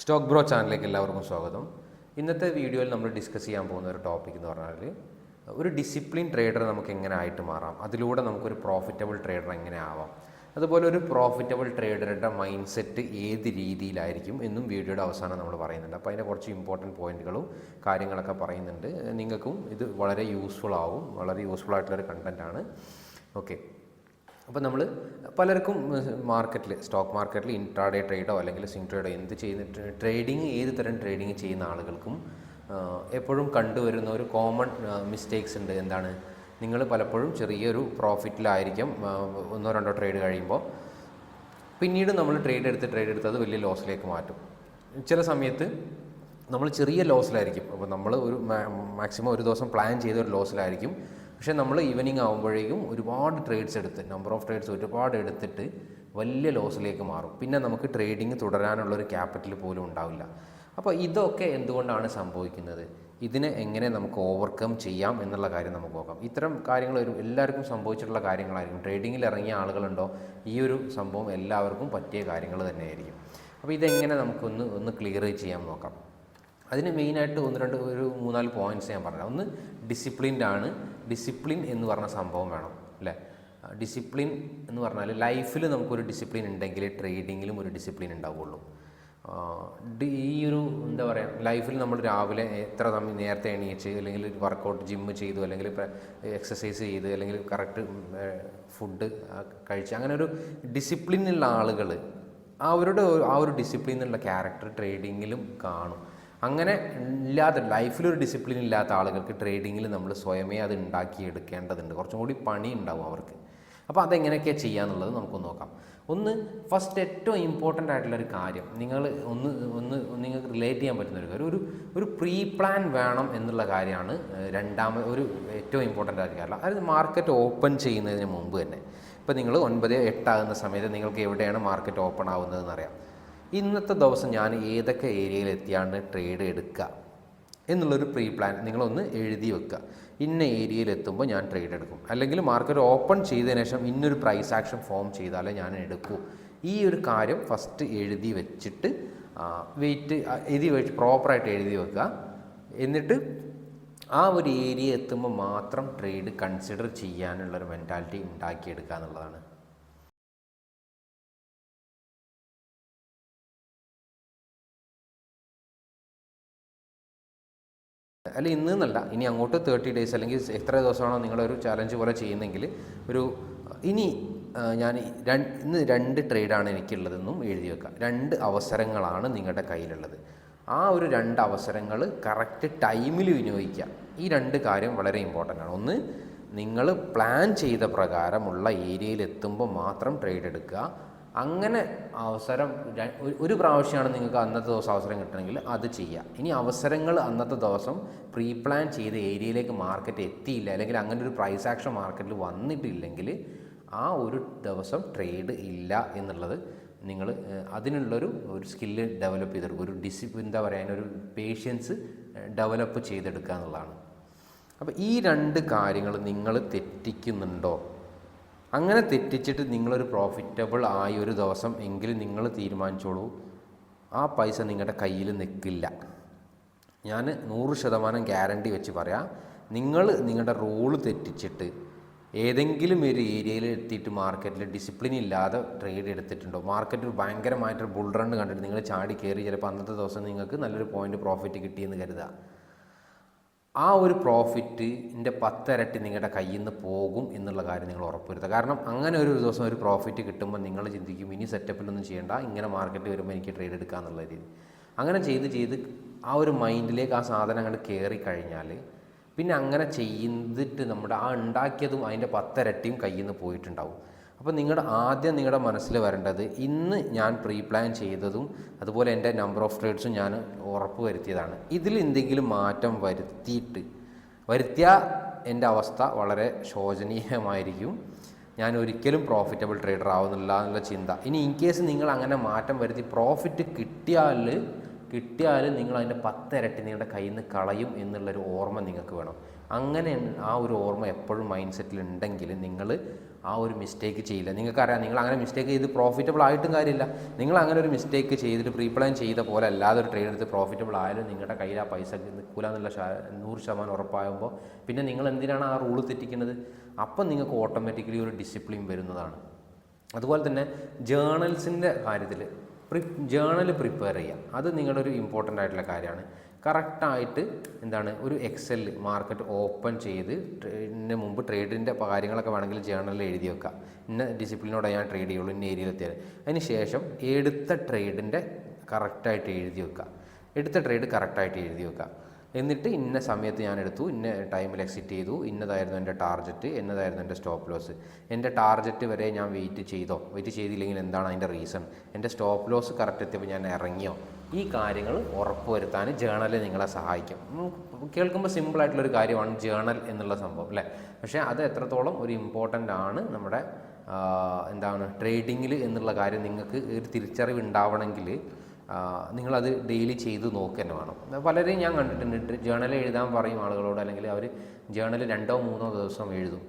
Stock bro ചാനലിലേക്ക് എല്ലാവർക്കും സ്വാഗതം. ഇന്നത്തെ വീഡിയോയിൽ നമ്മൾ ഡിസ്കസ് ചെയ്യാൻ പോകുന്ന ഒരു ടോപ്പിക് എന്ന് പറഞ്ഞാൽ ഒരു ഡിസിപ്ലിൻ ട്രേഡർ നമുക്ക് എങ്ങനെ ആയിട്ട് മാറാം? അതിലൂടെ നമുക്കൊരു പ്രോഫിറ്റബിൾ ട്രേഡർ എങ്ങനെ ആവാം? അതുപോലെ ഒരു പ്രോഫിറ്റബിൾ ട്രേഡറുടെ മൈൻഡ് സെറ്റ് ഏത് രീതിയിലായിരിക്കും എന്നും വീഡിയോയുടെ അവസാനം നമ്മൾ പറയുന്നുണ്ട്. അപ്പോൾ അതിന്റെ കുറച്ച് ഇമ്പോർട്ടന്റ് പോയിന്റുകളും കാര്യങ്ങളൊക്കെ പറയുന്നുണ്ട്. നിങ്ങൾക്കും ഇത് വളരെ യൂസ്ഫുൾ ആവും. വളരെ യൂസ്ഫുൾ ആയിട്ടുള്ളൊരു കണ്ടന്റാണ് ഓക്കെ അപ്പോൾ നമ്മൾ പലർക്കും മാർക്കറ്റിൽ സ്റ്റോക്ക് മാർക്കറ്റിൽ ഇൻട്രാഡേ ട്രേഡോ അല്ലെങ്കിൽ സിംഗ് ട്രേഡോ എന്ത് ചെയ്യുന്ന ട്രേഡിങ് ഏത് തരം ട്രേഡിങ് ചെയ്യുന്ന ആളുകൾക്കും എപ്പോഴും കണ്ടുവരുന്ന ഒരു കോമൺ മിസ്റ്റേക്സ് ഉണ്ട്. എന്താണ്? നിങ്ങൾ പലപ്പോഴും ചെറിയൊരു പ്രോഫിറ്റിലായിരിക്കും ഒന്നോ രണ്ടോ ട്രേഡ് കഴിയുമ്പോൾ പിന്നീട് നമ്മൾ ട്രേഡ് എടുത്ത് ട്രേഡ് എടുത്ത് അത് വലിയ ലോസിലേക്ക് മാറ്റും. ചില സമയത്ത് നമ്മൾ ചെറിയ ലോസിലായിരിക്കും അപ്പോൾ നമ്മൾ ഒരു മാക്സിമം ഒരു ദിവസം പ്ലാൻ ചെയ്ത ഒരു ലോസിലായിരിക്കും പക്ഷേ നമ്മൾ ഈവനിങ് ആകുമ്പോഴേക്കും ഒരുപാട് ട്രേഡ്സ് എടുത്ത് നമ്പർ ഓഫ് ട്രേഡ്സ് ഒരുപാട് എടുത്തിട്ട് വലിയ ലോസിലേക്ക് മാറും. പിന്നെ നമുക്ക് ട്രേഡിങ് തുടരാനുള്ളൊരു ക്യാപിറ്റൽ പോലും ഉണ്ടാവില്ല. അപ്പോൾ ഇതൊക്കെ എന്തുകൊണ്ടാണ് സംഭവിക്കുന്നത്? ഇതിനെ എങ്ങനെ നമുക്ക് ഓവർകം ചെയ്യാം എന്നുള്ള കാര്യം നമുക്ക് നോക്കാം. ഇത്തരം കാര്യങ്ങൾ ഒരു എല്ലാവർക്കും സംഭവിച്ചിട്ടുള്ള കാര്യങ്ങളായിരിക്കും. ട്രേഡിങ്ങിൽ ഇറങ്ങിയ ആളുകളുണ്ടോ? ഈ ഒരു സംഭവം എല്ലാവർക്കും പറ്റിയ കാര്യങ്ങൾ തന്നെയായിരിക്കും. അപ്പോൾ ഇതെങ്ങനെ നമുക്കൊന്ന് ഒന്ന് ക്ലിയർ ചെയ്യാൻ നോക്കാം. അതിന് മെയിനായിട്ട് ഒന്ന് രണ്ട് ഒരു മൂന്നാൽ പോയിന്റ്സ് ഞാൻ പറഞ്ഞു ഒന്ന് ഡിസിപ്ലിൻഡ് ആണ്. ഡിസിപ്ലിൻ എന്ന് പറഞ്ഞ സംഭവം വേണം അല്ലേ? ഡിസിപ്ലിൻ എന്ന് പറഞ്ഞാൽ ലൈഫിൽ നമുക്കൊരു ഡിസിപ്ലിൻ ഉണ്ടെങ്കിൽ ട്രേഡിങ്ങിലും ഒരു ഡിസിപ്ലിൻ ഉണ്ടാവുള്ളൂ. ഈ ഒരു എന്താ പറയുക ലൈഫിൽ നമ്മൾ രാവിലെ എത്ര സമയം നേരത്തെ എണീച്ച് അല്ലെങ്കിൽ വർക്കൗട്ട് ജിമ്മ് ചെയ്തു അല്ലെങ്കിൽ എക്സസൈസ് ചെയ്ത് അല്ലെങ്കിൽ കറക്റ്റ് ഫുഡ് കഴിച്ച് അങ്ങനെ ഒരു ഡിസിപ്ലിനുള്ള ആളുകൾ അവരുടെ ആ ഒരു ഡിസിപ്ലിൻ ഡിസിപ്ലിനുള്ള ക്യാരക്ടർ ട്രേഡിങ്ങിലും കാണും. അങ്ങനെ ഇല്ലാത്ത ലൈഫിലൊരു ഡിസിപ്ലിൻ ഇല്ലാത്ത ആളുകൾക്ക് ട്രേഡിങ്ങിൽ നമ്മൾ സ്വയമേ അത് ഉണ്ടാക്കിയെടുക്കേണ്ടതുണ്ട്. കുറച്ചും കൂടി പണി ഉണ്ടാവും അവർക്ക്. അപ്പോൾ അതെങ്ങനെയൊക്കെയാണ് ചെയ്യാന്നുള്ളത് നമുക്കൊന്ന് നോക്കാം. ഒന്ന് ഫസ്റ്റ് ഏറ്റവും ഇമ്പോർട്ടന്റ് ആയിട്ടുള്ള ഒരു കാര്യം നിങ്ങൾ ഒന്ന് ഒന്ന് നിങ്ങൾക്ക് റിലേറ്റ് ചെയ്യാൻ പറ്റുന്ന ഒരു കാര്യം. ഒരു ഒരു പ്രീ പ്ലാൻ വേണം എന്നുള്ള കാര്യമാണ് രണ്ടാമത് ഒരു ഏറ്റവും ഇമ്പോർട്ടന്റ് ആയിട്ട് കാര്യം. അതായത് മാർക്കറ്റ് ഓപ്പൺ ചെയ്യുന്നതിന് മുമ്പ് തന്നെ. ഇപ്പോൾ നിങ്ങൾ ഒൻപത് എട്ടാകുന്ന സമയത്ത് നിങ്ങൾക്ക് എവിടെയാണ് മാർക്കറ്റ് ഓപ്പൺ ആവുന്നതെന്ന് അറിയാം. ഇന്നത്തെ ദിവസം ഞാൻ ഏതൊക്കെ ഏരിയയിൽ എത്തിയാണ് ട്രേഡ് എടുക്കുക എന്നുള്ളൊരു പ്രീ പ്ലാൻ നിങ്ങളൊന്ന് എഴുതി വെക്കുക. ഇന്ന ഏരിയയിൽ എത്തുമ്പോൾ ഞാൻ ട്രേഡ് എടുക്കും. അല്ലെങ്കിൽ മാർക്കറ്റ് ഓപ്പൺ ചെയ്തതിന് ശേഷം ഇന്നൊരു പ്രൈസ് ആക്ഷൻ ഫോം ചെയ്താലേ ഞാൻ എടുക്കൂ. ഈ ഒരു കാര്യം ഫസ്റ്റ് എഴുതി വെച്ചിട്ട് വെയിറ്റ് എഴുതി വെച്ച് പ്രോപ്പറായിട്ട് എഴുതി വെക്കുക. എന്നിട്ട് ആ ഒരു ഏരിയ എത്തുമ്പോൾ മാത്രം ട്രേഡ് കൺസിഡർ ചെയ്യാനുള്ളൊരു മെന്റാലിറ്റി ഉണ്ടാക്കിയെടുക്കുക എന്നുള്ളതാണ്. അല്ല ഇന്ന് എന്നല്ല ഇനി അങ്ങോട്ട് തേർട്ടി ഡേയ്സ് അല്ലെങ്കിൽ എത്ര ദിവസമാണോ നിങ്ങളൊരു ചാലഞ്ച് പോലെ ചെയ്യുന്നെങ്കിൽ ഒരു ഇനി ഞാൻ രണ്ട് ഇന്ന് രണ്ട് ട്രേഡാണ് എനിക്കുള്ളതെന്നും എഴുതി വെക്കുക രണ്ട് അവസരങ്ങളാണ് നിങ്ങളുടെ കയ്യിലുള്ളത്. ആ ഒരു രണ്ട് അവസരങ്ങൾ കറക്റ്റ് ടൈമിൽ വിനിയോഗിക്കുക. ഈ രണ്ട് കാര്യം വളരെ ഇമ്പോർട്ടന്റ് ആണ്. ഒന്ന് നിങ്ങൾ പ്ലാൻ ചെയ്ത പ്രകാരമുള്ള ഏരിയയിൽ എത്തുമ്പോൾ മാത്രം ട്രേഡ് എടുക്കുക. അങ്ങനെ അവസരം ഒരു- ഒരു പ്രാവശ്യമാണ് നിങ്ങൾക്ക് അന്നത്തെ ദിവസം അവസരം കിട്ടണമെങ്കിൽ അത് ചെയ്യാം ഇനി അവസരങ്ങൾ അന്നത്തെ ദിവസം പ്രീ പ്ലാൻ ചെയ്ത ഏരിയയിലേക്ക് മാർക്കറ്റ് എത്തിയില്ല അല്ലെങ്കിൽ അങ്ങനെ ഒരു പ്രൈസ് ആക്ഷൻ മാർക്കറ്റിൽ വന്നിട്ടില്ലെങ്കിൽ ആ ഒരു ദിവസം ട്രേഡ് ഇല്ല എന്നുള്ളത് നിങ്ങൾ അതിനുള്ളൊരു ഒരു സ്കില്ല് ഡെവലപ്പ് ചെയ്തെടുക്കുക. ഒരു ഡിസിപ്ലിൻ എന്താ പറയുക അതിനൊരു പേഷ്യൻസ് ഡെവലപ്പ് ചെയ്തെടുക്കുക എന്നുള്ളതാണ്. അപ്പോൾ ഈ രണ്ട് കാര്യങ്ങൾ നിങ്ങൾ തെറ്റിക്കുന്നുണ്ടോ? അങ്ങനെ തെറ്റിച്ചിട്ട് നിങ്ങളൊരു പ്രോഫിറ്റബിൾ ആയ ഒരു ദിവസം എങ്കിലും നിങ്ങൾ തീരുമാനിച്ചോളൂ. ആ പൈസ നിങ്ങളുടെ കയ്യിൽ നിൽക്കില്ല. ഞാൻ നൂറ് ശതമാനം ഗ്യാരണ്ടി വെച്ച് പറയാം. നിങ്ങൾ നിങ്ങളുടെ റോൾ തെറ്റിച്ചിട്ട് ഏതെങ്കിലും ഒരു ഏരിയയിൽ എത്തിയിട്ട് മാർക്കറ്റിൽ ഡിസിപ്ലിൻ ഇല്ലാതെ ട്രേഡ് എടുത്തിട്ടുണ്ടോ? മാർക്കറ്റിൽ ഭയങ്കരമായിട്ടൊരു ബുൾ റൺ കണ്ടിട്ട് നിങ്ങൾ ചാടി കയറി ചിലപ്പോൾ അന്നത്തെ ദിവസം നിങ്ങൾക്ക് നല്ലൊരു പോയിന്റ് പ്രോഫിറ്റ് കിട്ടിയെന്ന് കരുതുക ആ ഒരു പ്രോഫിറ്റിന്റെ പത്തിരട്ടി നിങ്ങളുടെ കയ്യിൽ നിന്ന് പോകും എന്നുള്ള കാര്യം നിങ്ങൾ ഉറപ്പുവരുത്തുക. കാരണം അങ്ങനെ ഒരു ദിവസം ഒരു പ്രോഫിറ്റ് കിട്ടുമ്പോൾ നിങ്ങൾ ചിന്തിക്കും ഇനി സെറ്റപ്പിലൊന്നും ചെയ്യേണ്ട ഇങ്ങനെ മാർക്കറ്റിൽ വരുമ്പോൾ എനിക്ക് ട്രേഡ് എടുക്കുക എന്നുള്ള രീതി. അങ്ങനെ ചെയ്ത് ചെയ്ത് ആ ഒരു മൈൻഡിലേക്ക് ആ സാധനം അങ്ങോട്ട് കയറി കഴിഞ്ഞാൽ പിന്നെ അങ്ങനെ ചെയ്തിട്ട് നമ്മുടെ ആ ഉണ്ടാക്കിയതും അതിന്റെ പത്തിരട്ടിയും കയ്യിൽ നിന്ന് പോയിട്ടുണ്ടാവും. അപ്പോൾ നിങ്ങളുടെ ആദ്യം നിങ്ങളുടെ മനസ്സിൽ വരേണ്ടത് ഇന്ന് ഞാൻ പ്രീ പ്ലാൻ ചെയ്തതും അതുപോലെ എന്റെ നമ്പർ ഓഫ് ട്രേഡ്സും ഞാൻ ഉറപ്പ് വരുത്തിയതാണ്. ഇതിൽ എന്തെങ്കിലും മാറ്റം വരുത്തിയിട്ട് വരുത്തിയ എന്റെ അവസ്ഥ വളരെ ശോചനീയമായിരിക്കും. ഞാൻ ഒരിക്കലും പ്രോഫിറ്റബിൾ ട്രേഡർ ആവുന്നില്ല എന്നുള്ള ചിന്ത. ഇനി ഇൻ കേസ് നിങ്ങൾ അങ്ങനെ മാറ്റം വരുത്തി പ്രോഫിറ്റ് കിട്ടിയാൽ കിട്ടിയാൽ നിങ്ങൾ അതിന്റെ പത്തിരട്ടി നിങ്ങളുടെ കയ്യിൽ നിന്ന് കളയും എന്നുള്ളൊരു ഓർമ്മ നിങ്ങൾക്ക് വേണം. അങ്ങനെ ആ ഒരു ഓർമ്മ എപ്പോഴും മൈൻഡ് സെറ്റിൽ ഉണ്ടെങ്കിൽ നിങ്ങൾ ആ ഒരു മിസ്റ്റേക്ക് ചെയ്യില്ല. നിങ്ങൾക്കറിയാം നിങ്ങൾ അങ്ങനെ മിസ്റ്റേക്ക് ചെയ്ത് പ്രോഫിറ്റബിൾ ആയിട്ടും കാര്യമില്ല. നിങ്ങൾ അങ്ങനെ ഒരു മിസ്റ്റേക്ക് ചെയ്തിട്ട് പ്രീ പ്ലാൻ ചെയ്ത പോലെ അല്ലാതെ ഒരു ട്രേഡ് എടുത്ത് പ്രോഫിറ്റബിൾ ആയാലും നിങ്ങളുടെ കയ്യിൽ ആ പൈസ നിൽക്കില്ല എന്നുള്ള നൂറ് ശതമാനം ഉറപ്പാകുമ്പോൾ പിന്നെ നിങ്ങൾ എന്തിനാണ് ആ റൂൾ തെറ്റിക്കുന്നത്? അപ്പം നിങ്ങൾക്ക് ഓട്ടോമാറ്റിക്കലി ഒരു ഡിസിപ്ലിൻ വരുന്നതാണ്. അതുപോലെ തന്നെ ജേണൽസിന്റെ കാര്യത്തിൽ പ്രി ജേണൽ പ്രിപ്പയർ ചെയ്യുക. അത് നിങ്ങളുടെ ഒരു ഇമ്പോർട്ടന്റ് ആയിട്ടുള്ള കാര്യമാണ്. കറക്റ്റായിട്ട് എന്താണ് ഒരു എക്സൽ മാർക്കറ്റ് ഓപ്പൺ ചെയ്ത് ട്രേഡിന് മുമ്പ് ട്രേഡിന്റെ കാര്യങ്ങളൊക്കെ വേണമെങ്കിൽ ജേണലിൽ എഴുതി വെക്കുക ഇന്ന ഡിസിപ്ലിനോടെ ഞാൻ ട്രേഡ് ചെയ്യുള്ളൂ ഇന്ന ഏരിയയിൽ എത്തിയാൽ. അതിന് ശേഷം എടുത്ത ട്രേഡിന്റെ കറക്റ്റായിട്ട് എഴുതി വെക്കുക എടുത്ത ട്രേഡ് കറക്റ്റായിട്ട് എഴുതി വെക്കുക എന്നിട്ട് ഇന്ന സമയത്ത് ഞാൻ എടുത്തു ഇന്ന ടൈമിൽ എക്സിറ്റ് ചെയ്തു ഇന്നതായിരുന്നു എന്റെ ടാർഗറ്റ് എന്നതായിരുന്നു എന്റെ സ്റ്റോപ്പ് ലോസ് എന്റെ ടാർഗറ്റ് വരെ ഞാൻ വെയിറ്റ് ചെയ്തോ? വെയിറ്റ് ചെയ്തില്ലെങ്കിൽ എന്താണ് അതിന്റെ റീസൺ എന്റെ സ്റ്റോപ്പ് ലോസ് കറക്റ്റ് എത്തിയപ്പോൾ ഞാൻ ഇറങ്ങിയോ? ഈ കാര്യങ്ങൾ ഉറപ്പുവരുത്താൻ ജേണൽ നിങ്ങളെ സഹായിക്കും. കേൾക്കുമ്പോൾ സിമ്പിളായിട്ടുള്ളൊരു കാര്യമാണ് ജേണൽ എന്നുള്ള സംഭവം അല്ലേ? പക്ഷേ അത് എത്രത്തോളം ഒരു ഇമ്പോർട്ടന്റ് ആണ് നമ്മുടെ എന്താണ് ട്രേഡിങ്ങിൽ എന്നുള്ള കാര്യം നിങ്ങൾക്ക് ഒരു തിരിച്ചറിവ് ഉണ്ടാവണമെങ്കിൽ നിങ്ങളത് ഡെയിലി ചെയ്ത് നോക്കുക തന്നെ വേണം. പലരെയും ഞാൻ കണ്ടിട്ടുണ്ട് ജേണൽ എഴുതാൻ പറയും ആളുകളോട് അല്ലെങ്കിൽ അവർ ജേണൽ രണ്ടോ മൂന്നോ ദിവസം എഴുതും.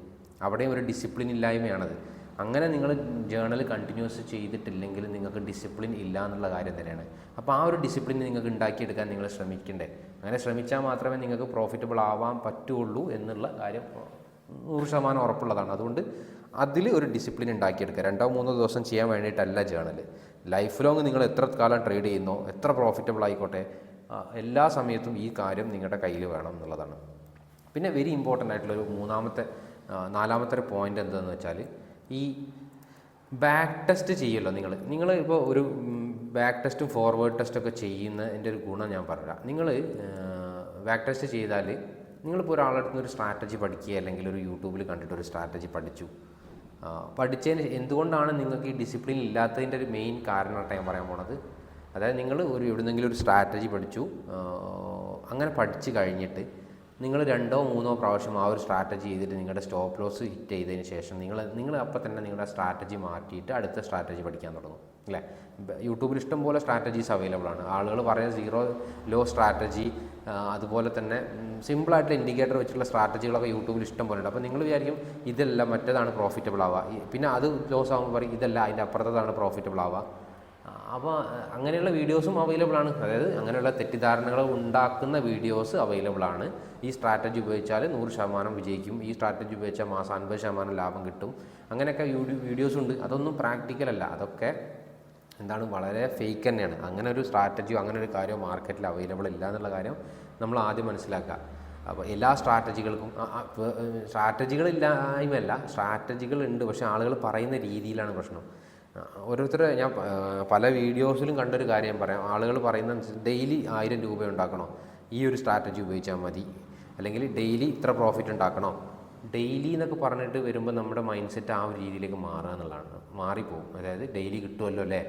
അവിടെയും ഒരു ഡിസിപ്ലിൻ ഇല്ലായ്മയാണത്. അങ്ങനെ നിങ്ങൾ ജേണൽ കണ്ടിന്യൂസ് ചെയ്തിട്ടില്ലെങ്കിൽ നിങ്ങൾക്ക് ഡിസിപ്ലിൻ ഇല്ല എന്നുള്ള കാര്യം തന്നെയാണ്. അപ്പോൾ ആ ഒരു ഡിസിപ്ലിൻ നിങ്ങൾക്ക് ഉണ്ടാക്കിയെടുക്കാൻ നിങ്ങൾ ശ്രമിക്കണ്ടേ? അങ്ങനെ ശ്രമിച്ചാൽ മാത്രമേ നിങ്ങൾക്ക് പ്രോഫിറ്റബിൾ ആവാൻ പറ്റുള്ളൂ എന്നുള്ള കാര്യം നൂറ് ശതമാനം ഉറപ്പുള്ളതാണ്. അതുകൊണ്ട് അതിൽ ഒരു ഡിസിപ്ലിൻ ഉണ്ടാക്കിയെടുക്കുക. രണ്ടോ മൂന്നോ ദിവസം ചെയ്യാൻ വേണ്ടിയിട്ടല്ല ജേണൽ ലൈഫ് ലോങ് നിങ്ങൾ എത്ര കാലം ട്രേഡ് ചെയ്യുന്നോ എത്ര പ്രോഫിറ്റബിൾ ആയിക്കോട്ടെ എല്ലാ സമയത്തും ഈ കാര്യം നിങ്ങളുടെ കയ്യിൽ വേണം എന്നുള്ളതാണ്. പിന്നെ വെരി ഇമ്പോർട്ടന്റ് ആയിട്ടുള്ള ഒരു മൂന്നാമത്തെ നാലാമത്തെ ഒരു പോയിന്റ് എന്താണെന്ന് വെച്ചാൽ ഈ ബാക്ക് ടെസ്റ്റ് ചെയ്യുമല്ലോ നിങ്ങൾ നിങ്ങൾ ഇപ്പോൾ ഒരു ബാക്ക് ടെസ്റ്റും ഫോർവേഡ് ടെസ്റ്റൊക്കെ ചെയ്യുന്നതിന്റെ ഒരു ഗുണം ഞാൻ പറയാം നിങ്ങൾ ബാക്ക് ടെസ്റ്റ് ചെയ്താൽ നിങ്ങളിപ്പോൾ ഒരാളുടെ നിന്ന് ഒരു സ്ട്രാറ്റജി പഠിക്കുക അല്ലെങ്കിൽ ഒരു യൂട്യൂബിൽ കണ്ടിട്ട് ഒരു സ്ട്രാറ്റജി പഠിച്ചു. പഠിച്ചതിന് എന്തുകൊണ്ടാണ് നിങ്ങൾക്ക് ഈ ഡിസിപ്ലിൻ ഇല്ലാത്തതിന്റെ ഒരു മെയിൻ കാരണമായിട്ട് ഞാൻ പറയാൻ പോണത്? അതായത് നിങ്ങൾ ഒരു എവിടുന്നെങ്കിലും ഒരു സ്ട്രാറ്റജി പഠിച്ചു അങ്ങനെ പഠിച്ചു കഴിഞ്ഞിട്ട് നിങ്ങൾ രണ്ടോ മൂന്നോ പ്രാവശ്യം ആ ഒരു സ്ട്രാറ്റജി ചെയ്തിട്ട് നിങ്ങളുടെ സ്റ്റോപ്പ് ലോസ് ഹിറ്റ് ചെയ്തതിന് ശേഷം നിങ്ങൾ നിങ്ങൾ അപ്പം തന്നെ നിങ്ങളുടെ സ്ട്രാറ്റജി മാറ്റിയിട്ട് അടുത്ത സ്ട്രാറ്റജി പഠിക്കാൻ തുടങ്ങും അല്ലേ? യൂട്യൂബിൽ ഇഷ്ടം പോലെ സ്ട്രാറ്റജീസ് അവൈലബിൾ ആണ്. ആളുകൾ പറയുന്ന സീറോ ലോ സ്ട്രാറ്റജി അതുപോലെ തന്നെ സിമ്പിളായിട്ടുള്ള ഇൻഡിക്കേറ്റർ വെച്ചുള്ള സ്ട്രാറ്റജികളൊക്കെ യൂട്യൂബിൽ ഇഷ്ടം പോലെ ഉണ്ട് അപ്പോൾ നിങ്ങൾ വിചാരിക്കും ഇതെല്ലാം മറ്റേതാണ് പ്രോഫിറ്റബിൾ ആവുക. പിന്നെ അത് ലോസ് ആകുമ്പോൾ പറയും ഇതല്ല അതിന്റെ അപ്പുറത്തതാണ് പ്രോഫിറ്റബിൾ ആവുക. അപ്പോൾ അങ്ങനെയുള്ള വീഡിയോസും അവൈലബിൾ ആണ്. അതായത് അങ്ങനെയുള്ള തെറ്റിദ്ധാരണകൾ ഉണ്ടാക്കുന്ന വീഡിയോസ് അവൈലബിൾ ആണ്. ഈ സ്ട്രാറ്റജി ഉപയോഗിച്ചാൽ നൂറ് ശതമാനം വിജയിക്കും. ഈ സ്ട്രാറ്റജി ഉപയോഗിച്ചാൽ മാസം അൻപത് ശതമാനം ലാഭം കിട്ടും. അങ്ങനെയൊക്കെ യൂട്യൂബ് വീഡിയോസ് ഉണ്ട്. അതൊന്നും പ്രാക്ടിക്കൽ അല്ല. അതൊക്കെ എന്താണ് വളരെ ഫേക്ക് തന്നെയാണ്. അങ്ങനെ ഒരു സ്ട്രാറ്റജിയോ അങ്ങനെ ഒരു കാര്യമോ മാർക്കറ്റിൽ അവൈലബിൾ ഇല്ല എന്നുള്ള കാര്യം നമ്മൾ ആദ്യം മനസ്സിലാക്കുക. അപ്പോൾ എല്ലാ സ്ട്രാറ്റജികൾക്കും സ്ട്രാറ്റജികളില്ലായ്മയല്ല സ്ട്രാറ്റജികൾ ഉണ്ട്. പക്ഷേ ആളുകൾ പറയുന്ന രീതിയിലാണ് പ്രശ്നം. ഓരോരുത്തർ ഞാൻ പല വീഡിയോസിലും കണ്ടൊരു കാര്യം പറയാം. ആളുകൾ പറയുന്ന ഡെയിലി ആയിരം രൂപ ഉണ്ടാക്കണോ? ഈ ഒരു സ്ട്രാറ്റജി ഉപയോഗിച്ചാൽ മതി. അല്ലെങ്കിൽ ഡെയിലി ഇത്ര പ്രോഫിറ്റ് ഉണ്ടാക്കണോ? ഡെയിലി എന്നൊക്കെ പറഞ്ഞിട്ട് വരുമ്പോൾ നമ്മുടെ മൈൻഡ് സെറ്റ് ആ ഒരു രീതിയിലേക്ക് മാറുക എന്നുള്ളതാണ്. മാറിപ്പോകും അതായത് ഡെയിലി കിട്ടുമല്ലോ അല്ലേ?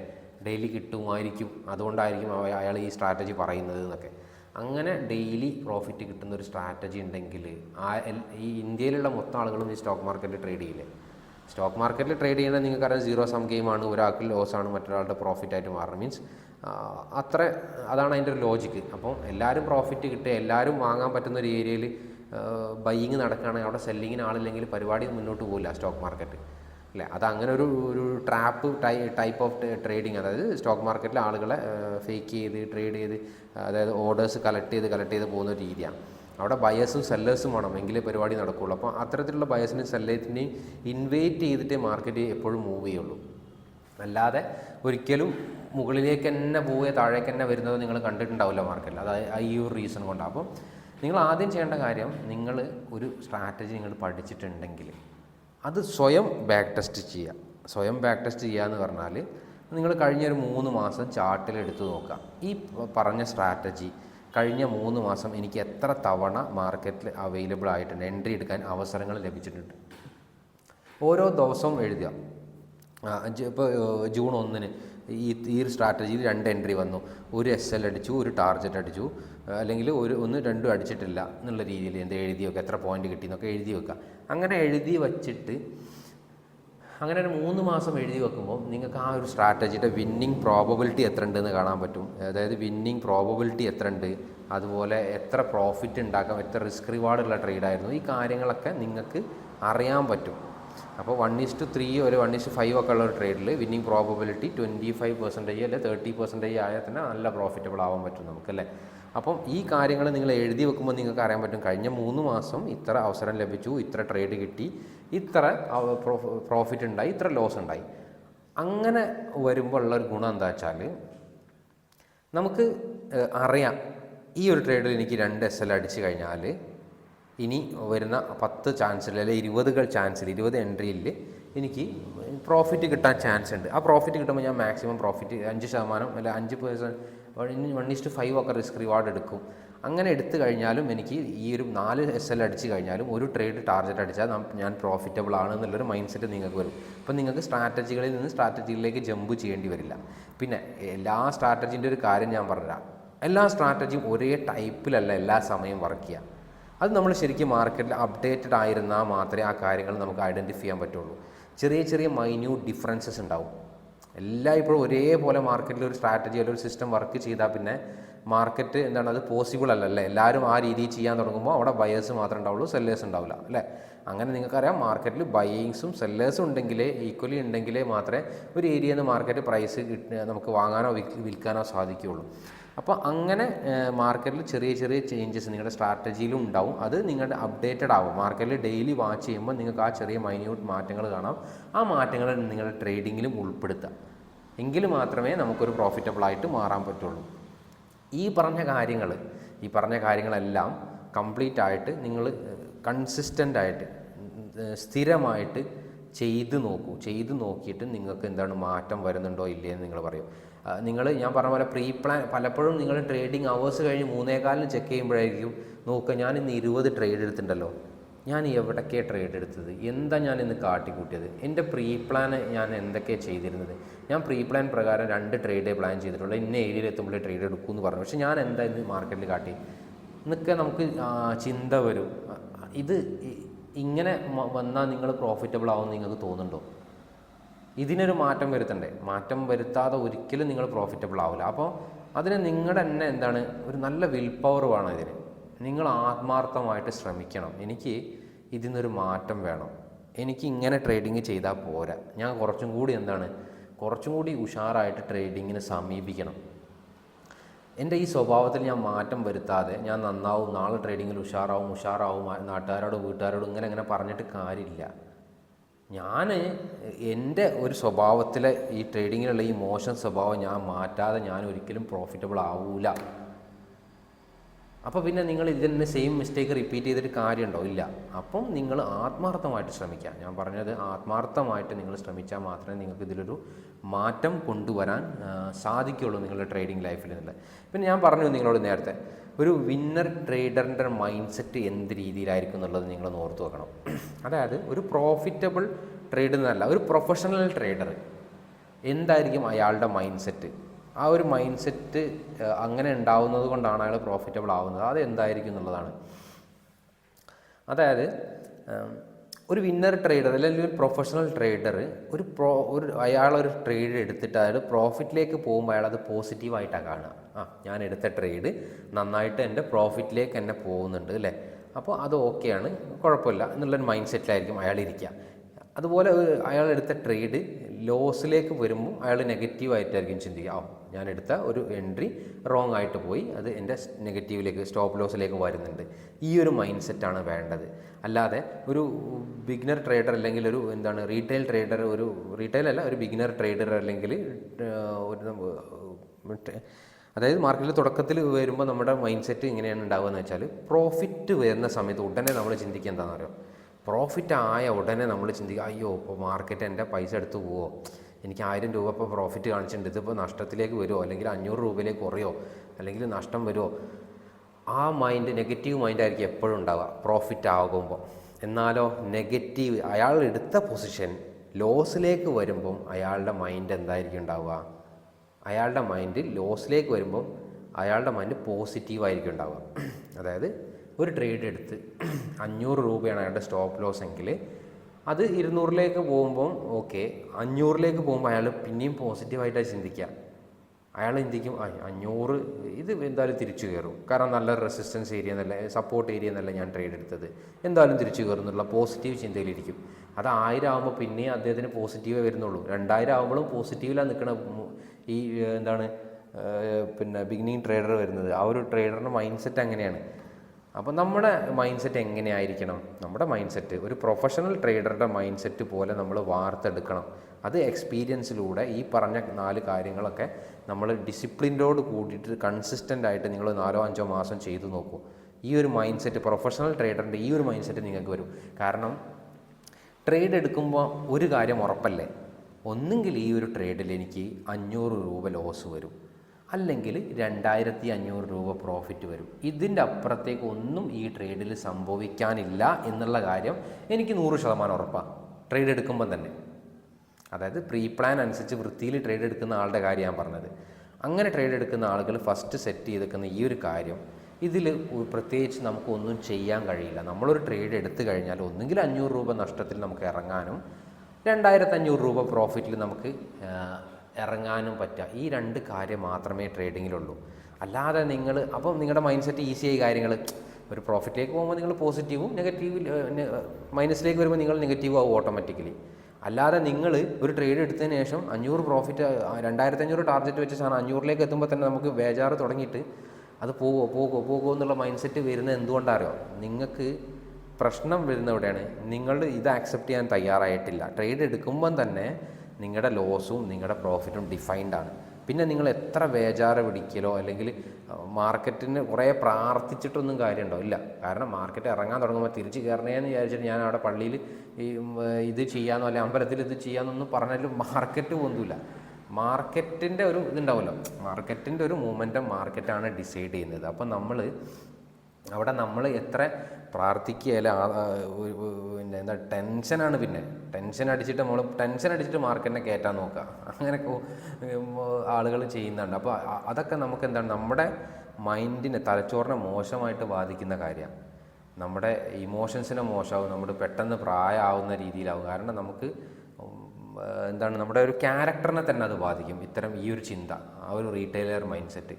ഡെയിലി കിട്ടുമായിരിക്കും. അതുകൊണ്ടായിരിക്കും അയാൾ ഈ സ്ട്രാറ്റജി പറയുന്നത് എന്നൊക്കെ. അങ്ങനെ ഡെയിലി പ്രോഫിറ്റ് കിട്ടുന്ന ഒരു സ്ട്രാറ്റജി ഉണ്ടെങ്കിൽ ആ ഈ ഇന്ത്യയിലുള്ള മൊത്തം ആളുകളും ഈ സ്റ്റോക്ക് മാർക്കറ്റിൽ ട്രേഡ് ചെയ്യില്ലേ? സ്റ്റോക്ക് മാർക്കറ്റിൽ ട്രേഡ് ചെയ്യുന്നത് നിങ്ങൾക്കറിയാം സീറോ സം ഗെയിമാണ് ഒരാൾക്ക് ലോസാണ് മറ്റൊരാളുടെ പ്രോഫിറ്റ് ആയിട്ട് മീൻസ് അത്ര അതാണ് അതിന്റെ ഒരു ലോജിക്ക് അപ്പം എല്ലാവരും പ്രോഫിറ്റ് കിട്ടുക എല്ലാവരും വാങ്ങാൻ പറ്റുന്ന ഒരു ഏരിയയിൽ ബൈയിങ് നടക്കുകയാണെങ്കിൽ അവിടെ സെല്ലിങ്ങിന് ആളില്ലെങ്കിൽ പരിപാടി മുന്നോട്ട് പോകില്ല സ്റ്റോക്ക് മാർക്കറ്റ്. അല്ലേ? അത് അങ്ങനെ ഒരു ഒരു trap ty type of trading അതായത് സ്റ്റോക്ക് മാർക്കറ്റിൽ ആളുകളെ ഫേക്ക് ചെയ്ത് ട്രേഡ് ചെയ്ത് അതായത് ഓർഡേഴ്സ് കളക്ട് ചെയ്ത് കളക്ട് ചെയ്ത് പോകുന്ന ഒരു രീതിയാണ്. അവിടെ ബയേഴ്സും സെല്ലേഴ്സും വേണം. എങ്കിലേ പരിപാടി നടക്കുകയുള്ളൂ അപ്പോൾ അത്തരത്തിലുള്ള ബയേഴ്സിനെയും സെല്ലേഴ്സിനെയും ഇൻവൈറ്റ് ചെയ്തിട്ടേ മാർക്കറ്റ് എപ്പോഴും മൂവ് ചെയ്യുള്ളൂ. അല്ലാതെ ഒരിക്കലും മുകളിലേക്ക് തന്നെ പോവുക താഴേക്ക് തന്നെ വരുന്നത് നിങ്ങൾ കണ്ടിട്ടുണ്ടാവില്ല മാർക്കറ്റിൽ അതായത് ഈ ഒരു റീസൺ കൊണ്ടാണ്. അപ്പം നിങ്ങൾ ആദ്യം ചെയ്യേണ്ട കാര്യം നിങ്ങൾ ഒരു സ്ട്രാറ്റജി നിങ്ങൾ പഠിച്ചിട്ടുണ്ടെങ്കിൽ അത് സ്വയം ബാക്ക് ടെസ്റ്റ് ചെയ്യുക. സ്വയം ബാക്ക് ടെസ്റ്റ് ചെയ്യുക എന്ന് പറഞ്ഞാൽ നിങ്ങൾ കഴിഞ്ഞൊരു മൂന്ന് മാസം ചാർട്ടിൽ എടുത്തു നോക്കുക. ഈ പറഞ്ഞ സ്ട്രാറ്റജി കഴിഞ്ഞ മൂന്ന് മാസം എനിക്ക് എത്ര തവണ മാർക്കറ്റിൽ അവൈലബിൾ ആയിട്ടുണ്ട് എൻട്രി എടുക്കാൻ അവസരങ്ങൾ ലഭിച്ചിട്ടുണ്ട്? ഓരോ ദിവസവും എഴുതുക. ഇപ്പോൾ ജൂൺ ഒന്നിന് ഈ ഈ ഒരു സ്ട്രാറ്റജിയിൽ രണ്ട് എൻട്രി വന്നു. ഒരു എസ് എൽ അടിച്ചു ഒരു ടാർജറ്റ് അടിച്ചു. അല്ലെങ്കിൽ ഒരു ഒന്ന് രണ്ടും അടിച്ചിട്ടില്ല എന്നുള്ള രീതിയിൽ എന്ത് എഴുതി വെക്കുക എത്ര പോയിന്റ് കിട്ടി എന്നൊക്കെ എഴുതി വെക്കുക. അങ്ങനെ എഴുതി വച്ചിട്ട് അങ്ങനെ ഒരു മൂന്ന് മാസം എഴുതി വെക്കുമ്പോൾ നിങ്ങൾക്ക് ആ ഒരു സ്ട്രാറ്റജിയുടെ വിന്നിങ് പ്രോബബിലിറ്റി എത്ര ഉണ്ടെന്ന് കാണാൻ പറ്റും. അതായത് വിന്നിങ് പ്രോബബിലിറ്റി എത്ര ഉണ്ട് അതുപോലെ എത്ര പ്രോഫിറ്റ് ഉണ്ടാക്കാം എത്ര റിസ്ക് റിവാർഡുള്ള ട്രേഡായിരുന്നു ഈ കാര്യങ്ങളൊക്കെ നിങ്ങൾക്ക് അറിയാൻ പറ്റും. അപ്പോൾ വൺ ഇസ് ടു ത്രീ ഒരു വൺ ഇസ് ഫൈവ് ഒക്കെ ഉള്ള ഒരു ട്രേഡിൽ winning probability twenty five percentage അല്ലെ തേർട്ടി പെർസെന്റേജ് ആയാൽ തന്നെ നല്ല പ്രോഫിറ്റബിൾ ആവാൻ പറ്റും നമുക്ക് അല്ലേ? അപ്പം ഈ കാര്യങ്ങൾ നിങ്ങൾ എഴുതി വെക്കുമ്പോൾ നിങ്ങൾക്ക് അറിയാൻ പറ്റും കഴിഞ്ഞ മൂന്ന് മാസം ഇത്ര അവസരം ലഭിച്ചു ഇത്ര ട്രേഡ് കിട്ടി ഇത്ര പ്രോഫിറ്റ് ഉണ്ടായി ഇത്ര ലോസ് ഉണ്ടായി. അങ്ങനെ വരുമ്പോൾ ഉള്ള ഒരു ഗുണം എന്താ വെച്ചാൽ നമുക്ക് അറിയാം ഈ ഒരു ട്രേഡിൽ എനിക്ക് രണ്ട് എസ് എൽ അടിച്ചു കഴിഞ്ഞാൽ ഇനി വരുന്ന പത്ത് ചാൻസിൽ അല്ലെങ്കിൽ ഇരുപതുകൾ ചാൻസിൽ ഇരുപത് എൻട്രിയിൽ എനിക്ക് പ്രോഫിറ്റ് കിട്ടാൻ ചാൻസ് ഉണ്ട്. ആ പ്രോഫിറ്റ് കിട്ടുമ്പോൾ ഞാൻ മാക്സിമം പ്രോഫിറ്റ് അഞ്ച് ശതമാനം അല്ല അഞ്ച് percent one is to five ഒക്കെ റിസ്ക് റിവാർഡ് എടുക്കും. അങ്ങനെ എടുത്തു കഴിഞ്ഞാലും എനിക്ക് ഈ ഒരു നാല് എസ് എൽ അടിച്ച് കഴിഞ്ഞാലും ഒരു ട്രേഡ് ടാർഗറ്റ് അടിച്ചാൽ ഞാൻ പ്രോഫിറ്റബിൾ ആണ് എന്നുള്ളൊരു മൈൻഡ് സെറ്റ് നിങ്ങൾക്ക് വരും. അപ്പം നിങ്ങൾക്ക് സ്ട്രാറ്റജികളിൽ നിന്ന് സ്ട്രാറ്റജിയിലേക്ക് ജമ്പ് ചെയ്യേണ്ടി വരില്ല. പിന്നെ എല്ലാ സ്ട്രാറ്റജീന്റെ ഒരു കാര്യം ഞാൻ പറഞ്ഞുതരാം. എല്ലാ സ്ട്രാറ്റജിയും ഒരേ ടൈപ്പിലല്ല എല്ലാ സമയവും വർക്ക് ചെയ്യുക അത് നമ്മൾ ശരിക്കും മാർക്കറ്റിൽ അപ്ഡേറ്റഡ് ആയിരുന്നാൽ മാത്രമേ ആ കാര്യങ്ങൾ നമുക്ക് ഐഡന്റിഫൈ ചെയ്യാൻ പറ്റുള്ളൂ. ചെറിയ ചെറിയ മൈന്യൂട്ട് ഡിഫറൻസസ് ഉണ്ടാവും. എല്ലാം ഇപ്പോഴും ഒരേപോലെ മാർക്കറ്റിൽ ഒരു സ്ട്രാറ്റജി അല്ലെങ്കിൽ ഒരു സിസ്റ്റം വർക്ക് ചെയ്താൽ പിന്നെ മാർക്കറ്റ് എന്താണ് അത് പോസിബിൾ അല്ലല്ലേ എല്ലാവരും ആ രീതിയിൽ ചെയ്യാൻ തുടങ്ങുമ്പോൾ അവിടെ ബയേഴ്സ് മാത്രമേ ഉണ്ടാവുള്ളൂ സെല്ലേഴ്സ് ഉണ്ടാവില്ല അല്ലേ? അങ്ങനെ നിങ്ങൾക്കറിയാം മാർക്കറ്റിൽ ബയേഴ്സും സെല്ലേഴ്സും ഉണ്ടെങ്കിലേ ഈക്വലി ഉണ്ടെങ്കിലേ മാത്രമേ ഒരു ഏരിയയിൽ നിന്ന് മാർക്കറ്റ് പ്രൈസ് നമുക്ക് വാങ്ങാനോ വിൽക്കാനോ സാധിക്കുകയുള്ളൂ. അപ്പോൾ അങ്ങനെ മാർക്കറ്റിൽ ചെറിയ ചെറിയ ചേഞ്ചസ് നിങ്ങളുടെ സ്ട്രാറ്റജിയിലും ഉണ്ടാവും. അത് നിങ്ങളുടെ അപ്ഡേറ്റഡ് ആവും. മാർക്കറ്റിൽ ഡെയിലി വാച്ച് ചെയ്യുമ്പോൾ നിങ്ങൾക്ക് ആ ചെറിയ മൈന്യൂട്ട് മാറ്റങ്ങൾ കാണാം. ആ മാറ്റങ്ങൾ നിങ്ങളുടെ ട്രേഡിങ്ങിലും ഉൾപ്പെടുത്തുക എങ്കിൽ മാത്രമേ നമുക്കൊരു പ്രോഫിറ്റബിൾ ആയിട്ട് മാറാൻ പറ്റുള്ളൂ. ഈ പറഞ്ഞ കാര്യങ്ങൾ ഈ പറഞ്ഞ കാര്യങ്ങളെല്ലാം കംപ്ലീറ്റ് ആയിട്ട് നിങ്ങൾ കൺസിസ്റ്റന്റ് ആയിട്ട് സ്ഥിരമായിട്ട് ചെയ്ത് നോക്കൂ. ചെയ്ത് നോക്കിയിട്ട് നിങ്ങൾക്ക് എന്താണ് മാറ്റം വരുന്നുണ്ടോ ഇല്ലേ എന്ന് നിങ്ങൾ പറയും. നിങ്ങൾ ഞാൻ പറഞ്ഞ പോലെ പ്രീ പ്ലാൻ പലപ്പോഴും നിങ്ങൾ ട്രേഡിംഗ് അവേഴ്സ് കഴിഞ്ഞ് മൂന്നേകാലിന് ചെക്ക് ചെയ്യുമ്പോഴായിരിക്കും നോക്കുക ഞാൻ ഇന്ന് ഇരുപത് ട്രേഡ് എടുത്തിട്ടുണ്ടല്ലോ. ഞാൻ എവിടൊക്കെ ട്രേഡ് എടുത്തത്? എന്താ ഞാൻ ഇന്ന് കാട്ടിക്കൂട്ടിയത്? എന്റെ പ്രീ പ്ലാൻ ഞാൻ എന്തൊക്കെയാണ് ചെയ്തിരുന്നത്? ഞാൻ പ്രീ പ്ലാൻ പ്രകാരം രണ്ട് ട്രേഡേ പ്ലാൻ ചെയ്തിട്ടുള്ളൂ. ഇന്ന ഏരിയയിൽ എത്തുമ്പോഴേ ട്രേഡ് എടുക്കൂ എന്ന് പറഞ്ഞു. പക്ഷേ ഞാൻ എന്താ ഇന്ന് മാർക്കറ്റിൽ കാട്ടി? എന്നൊക്കെ നമുക്ക് ചിന്ത വരും. ഇത് ഇങ്ങനെ വന്നാൽ നിങ്ങൾ പ്രോഫിറ്റബിൾ ആവുമെന്ന് നിങ്ങൾക്ക് തോന്നുന്നുണ്ടോ? ഇതിനൊരു മാറ്റം വരുത്തണ്ടേ? മാറ്റം വരുത്താതെ ഒരിക്കലും നിങ്ങൾ പ്രോഫിറ്റബിൾ ആവില്ല അപ്പോൾ അതിന് നിങ്ങളുടെ തന്നെ എന്താണ്? ഒരു നല്ല വിൽ പവർ വേണം ഇതിന്. നിങ്ങൾ ആത്മാർത്ഥമായിട്ട് ശ്രമിക്കണം. എനിക്ക് ഇതിനൊരു മാറ്റം വേണം. എനിക്ക് ഇങ്ങനെ ട്രേഡിങ് ചെയ്താൽ പോരാ. ഞാൻ കുറച്ചും കൂടി എന്താണ്? കുറച്ചും കൂടി ഉഷാറായിട്ട് ട്രേഡിങ്ങിനെ സമീപിക്കണം. എന്റെ ഈ സ്വഭാവത്തിൽ ഞാൻ മാറ്റം വരുത്താതെ ഞാൻ നന്നാവും നാളെ ട്രേഡിങ്ങിൽ ഉഷാറാവും ഉഷാറാവും നാട്ടുകാരോടും വീട്ടുകാരോടും ഇങ്ങനെ ഇങ്ങനെ പറഞ്ഞിട്ട് കാര്യമില്ല. ഞാൻ എന്റെ ഒരു സ്വഭാവത്തിലെ ഈ ട്രേഡിങ്ങിലുള്ള ഈ മോശം സ്വഭാവം ഞാൻ മാറ്റാതെ ഞാൻ ഒരിക്കലും പ്രോഫിറ്റബിൾ ആവൂല. അപ്പോൾ പിന്നെ നിങ്ങൾ ഇതിന്റെ സെയിം മിസ്റ്റേക്ക് റിപ്പീറ്റ് ചെയ്തിട്ട് കാര്യമുണ്ടോ? ഇല്ല. അപ്പം നിങ്ങൾ ആത്മാർത്ഥമായിട്ട് ശ്രമിക്കുക. ഞാൻ പറഞ്ഞത് ആത്മാർത്ഥമായിട്ട് നിങ്ങൾ ശ്രമിച്ചാൽ മാത്രമേ നിങ്ങൾക്ക് ഇതിലൊരു മാറ്റം കൊണ്ടുവരാൻ സാധിക്കുകയുള്ളൂ നിങ്ങളുടെ ട്രേഡിംഗ് ലൈഫിൽ നിന്ന്. പിന്നെ ഞാൻ പറഞ്ഞു നിങ്ങളോട് നേരത്തെ ഒരു വിന്നർ ട്രേഡറിന്റെ മൈൻഡ് സെറ്റ് എന്ത് രീതിയിലായിരിക്കും എന്നുള്ളത് നിങ്ങൾ ഓർത്ത് വെക്കണം. അതായത് ഒരു പ്രോഫിറ്റബിൾ ട്രേഡ് എന്നല്ല ഒരു പ്രൊഫഷണൽ ട്രേഡർ എന്തായിരിക്കും അയാളുടെ മൈൻഡ് സെറ്റ് ആ ഒരു മൈൻഡ് സെറ്റ് അങ്ങനെ ഉണ്ടാവുന്നത് കൊണ്ടാണ് അയാൾ പ്രോഫിറ്റബിൾ ആവുന്നത്. അത് എന്തായിരിക്കും എന്നുള്ളതാണ്. അതായത് ഒരു വിന്നർ ട്രേഡർ അല്ലെങ്കിൽ ഒരു പ്രൊഫഷണൽ ട്രേഡർ ഒരു പ്രോ ഒരു അയാളൊരു ട്രേഡ് എടുത്തിട്ട് അയാൾ പ്രോഫിറ്റിലേക്ക് പോകുമ്പോൾ അയാൾ അത് പോസിറ്റീവായിട്ടാണ് കാണുക. ആ ഞാൻ എടുത്ത ട്രേഡ് നന്നായിട്ട് എന്റെ പ്രോഫിറ്റിലേക്ക് എന്നെ പോകുന്നുണ്ട് അല്ലേ? അപ്പോൾ അത് ഓക്കെയാണ് കുഴപ്പമില്ല. എന്നുള്ളൊരു മൈൻഡ് സെറ്റിലായിരിക്കും അയാൾ ഇരിക്കുക. അതുപോലെ അയാൾ എടുത്ത ട്രേഡ് ലോസിലേക്ക് വരുമ്പോൾ അയാൾ നെഗറ്റീവായിട്ടായിരിക്കും ചിന്തിക്കുക. ആ ഞാൻ എടുത്ത ഒരു എൻട്രി റോങ് ആയിട്ട് പോയി. അത് എന്റെ നെഗറ്റീവിലേക്ക് സ്റ്റോപ്പ് ലോസിലേക്ക് വരുന്നുണ്ട്. ഈ ഒരു മൈൻഡ് സെറ്റാണ് വേണ്ടത്. അല്ലാതെ ഒരു ബിഗിനർ ട്രേഡർ അല്ലെങ്കിൽ ഒരു എന്താണ് റീറ്റെയിൽ ട്രേഡർ ഒരു റീറ്റെയിൽ അല്ല ഒരു ബിഗിനർ ട്രേഡർ അല്ലെങ്കിൽ ഒരു അതായത് മാർക്കറ്റിൽ തുടക്കത്തിൽ വരുമ്പോൾ നമ്മുടെ മൈൻഡ് സെറ്റ് ഇങ്ങനെയാണ് ഉണ്ടാവുക എന്ന് വെച്ചാൽ പ്രോഫിറ്റ് വരുന്ന സമയത്ത് ഉടനെ നമ്മൾ ചിന്തിക്കുക എന്താണെന്ന് അറിയോ? പ്രോഫിറ്റ് ആയ ഉടനെ നമ്മൾ ചിന്തിക്കുക അയ്യോ ഇപ്പോൾ മാർക്കറ്റ് എന്റെ പൈസ എടുത്ത് പോവോ? എനിക്ക് ആയിരം രൂപ ഇപ്പോൾ പ്രോഫിറ്റ് കാണിച്ചിട്ടുണ്ട്. ഇതിപ്പോൾ നഷ്ടത്തിലേക്ക് വരുമോ അല്ലെങ്കിൽ അഞ്ഞൂറ് രൂപയിലേക്ക് കുറയോ? അല്ലെങ്കിൽ നഷ്ടം വരുമോ ആ മൈൻഡ് നെഗറ്റീവ് മൈൻഡായിരിക്കും എപ്പോഴും ഉണ്ടാവുക. പ്രോഫിറ്റ് ആകുമ്പോൾ. എന്നാലോ നെഗറ്റീവ് അയാൾ എടുത്ത പൊസിഷൻ ലോസിലേക്ക് വരുമ്പം അയാളുടെ മൈൻഡ് എന്തായിരിക്കും ഉണ്ടാവുക? അയാളുടെ മൈൻഡ് ലോസിലേക്ക് വരുമ്പം അയാളുടെ മൈൻഡ് പോസിറ്റീവായിരിക്കും ഉണ്ടാവുക. അതായത് ഒരു ട്രേഡ് എടുത്ത് അഞ്ഞൂറ് രൂപയാണ് അയാളുടെ സ്റ്റോപ്പ് ലോസ് എങ്കിൽ അത് ഇരുന്നൂറിലേക്ക് പോകുമ്പം ഓക്കെ അഞ്ഞൂറിലേക്ക് പോകുമ്പോൾ അയാൾ പിന്നെയും പോസിറ്റീവായിട്ടാണ് ചിന്തിക്കുക അയാൾ ചിന്തിക്കും "ആ, അഞ്ഞൂറ് ഇത് എന്തായാലും തിരിച്ചു കയറും. കാരണം നല്ല റെസിസ്റ്റൻസ് ഏരിയ എന്നല്ല സപ്പോർട്ട് ഏരിയ എന്നല്ല ഞാൻ ട്രേഡ് എടുത്തത്. എന്തായാലും തിരിച്ചു കയറും എന്നുള്ള പോസിറ്റീവ് ചിന്തയിലിരിക്കും. അത് ആയിരം ആകുമ്പോൾ പിന്നെ അദ്ദേഹത്തിന് പോസിറ്റീവേ വരുന്നുള്ളൂ. രണ്ടായിരം ആകുമ്പോഴും പോസിറ്റീവിലാണ് നിൽക്കുന്ന ഈ എന്താണ് പിന്നെ ബിഗിനിങ് ട്രേഡർ വരുന്നത്. ആ ഒരു ട്രേഡറിന്റെ മൈൻഡ് സെറ്റ് അങ്ങനെയാണ്. അപ്പോൾ നമ്മുടെ മൈൻഡ് സെറ്റ് എങ്ങനെയായിരിക്കണം? നമ്മുടെ മൈൻഡ് സെറ്റ് ഒരു പ്രൊഫഷണൽ ട്രേഡറുടെ മൈൻഡ് സെറ്റ് പോലെ നമ്മൾ വാർത്തെടുക്കണം. അത് എക്സ്പീരിയൻസിലൂടെ ഈ പറഞ്ഞ നാല് കാര്യങ്ങളൊക്കെ നമ്മൾ ഡിസിപ്ലിനോട് കൂടിയിട്ട് കൺസിസ്റ്റന്റ് ആയിട്ട് നിങ്ങൾ നാലോ അഞ്ചോ മാസം ചെയ്തു നോക്കൂ. ഈ ഒരു മൈൻഡ് സെറ്റ് പ്രൊഫഷണൽ ട്രേഡറിന്റെ ഈ ഒരു മൈൻഡ് സെറ്റ് നിങ്ങൾക്ക് വരും. കാരണം ട്രേഡ് എടുക്കുമ്പോൾ ഒരു കാര്യം ഉറപ്പല്ലേ? ഒന്നുകിൽ ഈ ഒരു ട്രേഡിൽ എനിക്ക് അഞ്ഞൂറ് രൂപ ലോസ് വരും. അല്ലെങ്കിൽ രണ്ടായിരത്തി അഞ്ഞൂറ് രൂപ പ്രോഫിറ്റ് വരും. ഇതിന്റെ അപ്പുറത്തേക്ക് ഒന്നും ഈ ട്രേഡിൽ സംഭവിക്കാനില്ല എന്നുള്ള കാര്യം എനിക്ക് നൂറ് ശതമാനം ഉറപ്പാണ് ട്രേഡ് എടുക്കുമ്പം തന്നെ. അതായത് പ്രീ പ്ലാൻ അനുസരിച്ച് വൃത്തിയിൽ ട്രേഡ് എടുക്കുന്ന ആളുടെ കാര്യം ഞാൻ പറഞ്ഞത്. അങ്ങനെ ട്രേഡ് എടുക്കുന്ന ആളുകൾ ഫസ്റ്റ് സെറ്റ് ചെയ്തെക്കുന്ന ഈ ഒരു കാര്യം ഇതിൽ പ്രത്യേകിച്ച് നമുക്കൊന്നും ചെയ്യാൻ കഴിയില്ല. നമ്മളൊരു ട്രേഡ് എടുത്തു കഴിഞ്ഞാൽ ഒന്നുകിൽ അഞ്ഞൂറ് രൂപ നഷ്ടത്തിൽ നമുക്ക് ഇറങ്ങാനും രണ്ടായിരത്തഞ്ഞൂറ് രൂപ പ്രോഫിറ്റിൽ നമുക്ക് ഇറങ്ങാനും പറ്റുക ഈ രണ്ട് കാര്യം മാത്രമേ ട്രേഡിങ്ങിലുള്ളൂ അല്ലാതെ നിങ്ങൾ അപ്പം നിങ്ങളുടെ മൈൻഡ് സെറ്റ് ഈസിയായി കാര്യങ്ങൾ ഒരു പ്രോഫിറ്റിലേക്ക് പോകുമ്പോൾ നിങ്ങൾ പോസിറ്റീവും നെഗറ്റീവ് മൈനസിലേക്ക് വരുമ്പോൾ നിങ്ങൾ നെഗറ്റീവ് ആവും ഓട്ടോമാറ്റിക്കലി അല്ലാതെ നിങ്ങൾ ഒരു ട്രേഡ് എടുത്തതിന് ശേഷം അഞ്ഞൂറ് പ്രോഫിറ്റ് രണ്ടായിരത്തി അഞ്ഞൂറ് ടാർഗറ്റ് വെച്ച സാധനം അഞ്ഞൂറിലേക്ക് എത്തുമ്പോൾ തന്നെ നമുക്ക് ബേജാറ് തുടങ്ങിയിട്ട് അത് പോകുമോ പോകുമോ പോകുമോ എന്നുള്ള മൈൻഡ് സെറ്റ് വരുന്നത് എന്തുകൊണ്ടറിയോ? നിങ്ങൾക്ക് പ്രശ്നം വരുന്ന എവിടെയാണ്? നിങ്ങൾ ഇത് ആക്സെപ്റ്റ് ചെയ്യാൻ തയ്യാറായിട്ടില്ല. ട്രേഡ് എടുക്കുമ്പം തന്നെ നിങ്ങളുടെ ലോസും നിങ്ങളുടെ പ്രോഫിറ്റും ഡിഫൈൻഡ് ആണ്. പിന്നെ നിങ്ങൾ എത്ര വേജാറ് പിടിക്കലോ അല്ലെങ്കിൽ മാർക്കറ്റിന് കുറേ പ്രാർത്ഥിച്ചിട്ടൊന്നും കാര്യമുണ്ടോ ഇല്ല. കാരണം മാർക്കറ്റ് ഇറങ്ങാൻ തുടങ്ങുമ്പോൾ തിരിച്ച് കയറണേന്ന് വിചാരിച്ചിട്ട് ഞാൻ അവിടെ പള്ളിയിൽ ഈ ഇത് ചെയ്യാമെന്നോ അല്ലെങ്കിൽ അമ്പലത്തിൽ ഇത് ചെയ്യാമെന്നൊന്നും പറഞ്ഞാലും മാർക്കറ്റ് പൊന്തില്ല മാർക്കറ്റിന്റെ ഒരു ഇതുണ്ടാവുമല്ലോ മാർക്കറ്റിന്റെ ഒരു മൂമെന്റം മാർക്കറ്റാണ് ഡിസൈഡ് ചെയ്യുന്നത്. അപ്പോൾ നമ്മൾ അവിടെ നമ്മൾ എത്ര പ്രാർത്ഥിക്കുകയല്ല പിന്നെ എന്താ ടെൻഷനാണ് പിന്നെ. ടെൻഷൻ അടിച്ചിട്ട് നമ്മൾ ടെൻഷൻ അടിച്ചിട്ട് മാർക്കറ്റിനെ കയറ്റാൻ നോക്കുക. അങ്ങനെയൊക്കെ ആളുകൾ ചെയ്യുന്നുണ്ട്. അപ്പോൾ അതൊക്കെ നമുക്ക് എന്താണ് നമ്മുടെ മൈൻഡിനെ തലച്ചോറിനെ മോശമായിട്ട് ബാധിക്കുന്ന കാര്യമാണ് നമ്മുടെ ഇമോഷൻസിനെ മോശമാവും. നമ്മുടെ പെട്ടെന്ന് പ്രായമാവുന്ന രീതിയിലാവും. കാരണം നമുക്ക് എന്താണ് നമ്മുടെ ഒരു ക്യാരക്ടറിനെ തന്നെ അത് ബാധിക്കും. ഇത്തരം ഈ ഒരു ചിന്ത ആ ഒരു റീറ്റെയിലർ മൈൻഡ് സെറ്റ്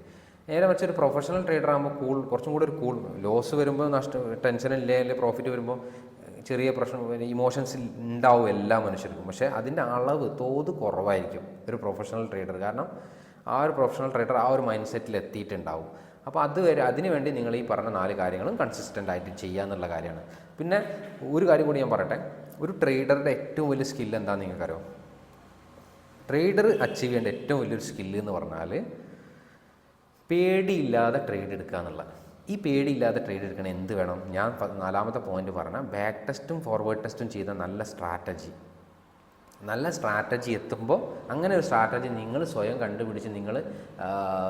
നേരെ മറിച്ച് ഒരു പ്രൊഫഷണൽ ട്രേഡർ ആകുമ്പോൾ കൂൾ കുറച്ചും കൂടി ഒരു കൂൾ ലോസ് വരുമ്പോൾ നഷ്ടം ടെൻഷൻ ഇല്ലേ അല്ലെങ്കിൽ പ്രോഫിറ്റ് വരുമ്പോൾ ചെറിയ പ്രശ്നം ഇമോഷൻസ് ഉണ്ടാവും എല്ലാ മനുഷ്യർക്കും. പക്ഷേ അതിന്റെ അളവ് തോത് കുറവായിരിക്കും ഒരു പ്രൊഫഷണൽ ട്രേഡർ കാരണം ആ ഒരു പ്രൊഫഷണൽ ട്രേഡർ ആ ഒരു മൈൻഡ് സെറ്റിൽ എത്തിയിട്ടുണ്ടാവും. അപ്പോൾ അതുവരെ അതിനുവേണ്ടി അതിന് നിങ്ങൾ ഈ പറഞ്ഞ നാല് കാര്യങ്ങളും കൺസിസ്റ്റന്റ് ആയിട്ട് ചെയ്യുക എന്നുള്ള കാര്യമാണ്. പിന്നെ ഒരു കാര്യം കൂടി ഞാൻ പറയട്ടെ. ഒരു ട്രേഡറുടെ ഏറ്റവും വലിയ സ്കില്ല് എന്താണെന്ന് നിങ്ങൾക്കറിയാം? ട്രേഡർ അച്ചീവ് ചെയ്യേണ്ട ഏറ്റവും വലിയൊരു സ്കില്ല് എന്ന് പറഞ്ഞാൽ പേടിയില്ലാതെ ട്രേഡ് എടുക്കുക എന്നുള്ള ഈ പേടിയില്ലാതെ ട്രേഡ് എടുക്കണം എന്ത് വേണം? ഞാൻ നാലാമത്തെ പോയിന്റ് പറഞ്ഞ ബാക്ക് ടെസ്റ്റും ഫോർവേഡ് ടെസ്റ്റും ചെയ്ത നല്ല സ്ട്രാറ്റജി നല്ല സ്ട്രാറ്റജി എത്തുമ്പോൾ അങ്ങനെ ഒരു സ്ട്രാറ്റജി നിങ്ങൾ സ്വയം കണ്ടുപിടിച്ച് നിങ്ങൾ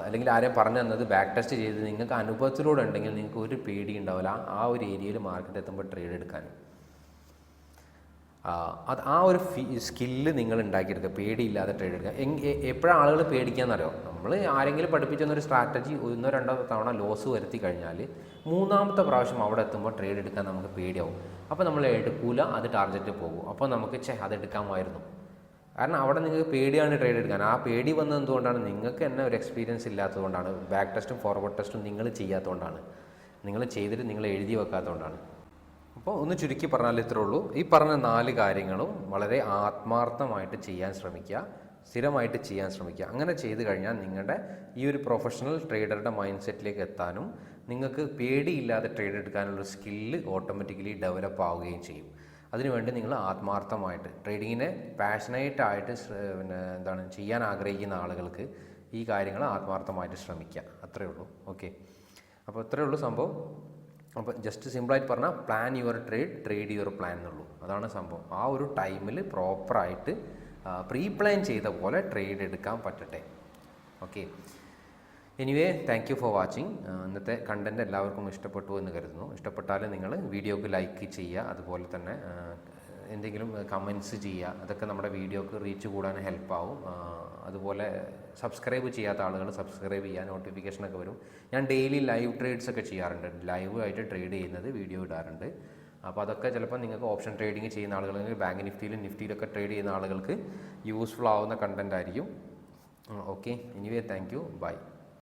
അല്ലെങ്കിൽ ആരെയും പറഞ്ഞു തന്നത് ബാക്ക് ടെസ്റ്റ് ചെയ്ത് നിങ്ങൾക്ക് അനുഭവത്തിലൂടെ ഉണ്ടെങ്കിൽ നിങ്ങൾക്ക് ഒരു പേടി ഉണ്ടാവില്ല. ആ- ഒരു ഏരിയയിൽ മാർക്കറ്റ് എത്തുമ്പോൾ ട്രേഡ് എടുക്കാൻ. അത് ആ ഒരു ഫീ സ്കില്ല് നിങ്ങൾ ഉണ്ടാക്കിയെടുക്കുക പേടിയില്ലാതെ ട്രേഡ് എടുക്കുക. എപ്പോഴാണ് ആളുകൾ പേടിക്കാന്നറിയോ? നമ്മൾ ആരെങ്കിലും പഠിപ്പിച്ചൊന്നൊരു സ്ട്രാറ്റജി ഒന്നോ രണ്ടോ തവണ ലോസ് വരുത്തി കഴിഞ്ഞാൽ മൂന്നാമത്തെ പ്രാവശ്യം അവിടെ എത്തുമ്പോൾ ട്രേഡ് എടുക്കാൻ നമുക്ക് പേടിയാവും. അപ്പോൾ നമ്മൾ എടുക്കൂല അത് ടാർഗറ്റ് പോകും. അപ്പോൾ നമുക്ക് ചെ അത് എടുക്കാമായിരുന്നു. കാരണം അവിടെ നിങ്ങൾക്ക് പേടിയാണ് ട്രേഡ് എടുക്കാൻ. ആ പേടി വന്നത് എന്തുകൊണ്ടാണ്? നിങ്ങൾക്ക് തന്നെ ഒരു എക്സ്പീരിയൻസ് ഇല്ലാത്തതുകൊണ്ടാണ്. ബാക്ക് ടെസ്റ്റും ഫോർവേഡ് ടെസ്റ്റും നിങ്ങൾ ചെയ്യാത്തതുകൊണ്ടാണ്. നിങ്ങൾ ചെയ്തിട്ട് നിങ്ങൾ എഴുതി വെക്കാത്തതുകൊണ്ടാണ്. അപ്പോൾ ഒന്ന് ചുരുക്കി പറഞ്ഞാൽ ഇത്രേ ഉള്ളൂ. ഈ പറഞ്ഞ നാല് കാര്യങ്ങളും വളരെ ആത്മാർത്ഥമായിട്ട് ചെയ്യാൻ ശ്രമിക്കുക സ്ഥിരമായിട്ട് ചെയ്യാൻ ശ്രമിക്കുക. അങ്ങനെ ചെയ്തു കഴിഞ്ഞാൽ നിങ്ങളുടെ ഈ ഒരു പ്രൊഫഷണൽ ട്രേഡറുടെ മൈൻഡ് സെറ്റിലേക്ക് എത്താനും നിങ്ങൾക്ക് പേടിയില്ലാതെ ട്രേഡ് എടുക്കാനുള്ള സ്കില്ല് ഓട്ടോമാറ്റിക്കലി ഡെവലപ്പ് ആവുകയും ചെയ്യും. അതിനുവേണ്ടി നിങ്ങൾ ആത്മാർത്ഥമായിട്ട് ട്രേഡിങ്ങിനെ പാഷനേറ്റായിട്ട് പിന്നെ എന്താണ് ചെയ്യാൻ ആഗ്രഹിക്കുന്ന ആളുകൾക്ക് ഈ കാര്യങ്ങൾ ആത്മാർത്ഥമായിട്ട് ശ്രമിക്കുക. അത്രയേ ഉള്ളൂ. ഓക്കെ അപ്പോൾ ഇത്രയേ ഉള്ളൂ സംഭവം. അപ്പോൾ ജസ്റ്റ് സിമ്പിളായിട്ട് പറഞ്ഞാൽ plan your trade trade your plan എന്നുള്ളൂ. അതാണ് സംഭവം. ആ ഒരു ടൈമിൽ പ്രോപ്പറായിട്ട് പ്രീ പ്ലാൻ ചെയ്ത പോലെ ട്രേഡ് എടുക്കാൻ പറ്റട്ടെ. Okay anyway thank you for watching ഇന്നത്തെ കണ്ടന്റ് എല്ലാവർക്കും ഇഷ്ടപ്പെട്ടു എന്ന് കരുതുന്നു. ഇഷ്ടപ്പെട്ടാൽ നിങ്ങൾ വീഡിയോക്ക് ലൈക്ക് ചെയ്യുക. അതുപോലെ തന്നെ എന്തെങ്കിലും കമൻസ് ചെയ്യുക അതൊക്കെ നമ്മുടെ വീഡിയോക്ക് റീച്ച് കൂടാൻ ഹെൽപ്പാവും അതുപോലെ സബ്സ്ക്രൈബ് ചെയ്യാത്ത ആളുകൾ സബ്സ്ക്രൈബ് ചെയ്യുക നോട്ടിഫിക്കേഷനൊക്കെ വരും. ഞാൻ ഡെയിലി ലൈവ് ട്രേഡ്സ് ഒക്കെ ചെയ്യാറുണ്ട്. ലൈവ് ആയിട്ട് ട്രേഡ് ചെയ്യുന്നത് വീഡിയോ ഇടാറുണ്ട്. അപ്പോൾ അതൊക്കെ ചിലപ്പോൾ നിങ്ങൾക്ക് ഓപ്ഷൻ ട്രേഡിംഗ് ചെയ്യുന്ന ആളുകൾ ബാങ്ക് നിഫ്റ്റിയിലും നിഫ്റ്റിയിലൊക്കെ ട്രേഡ് ചെയ്യുന്ന ആളുകൾക്ക് യൂസ്ഫുൾ ആവുന്ന കണ്ടന്റ് ആയിരിക്കും. Okay anyway thank you bye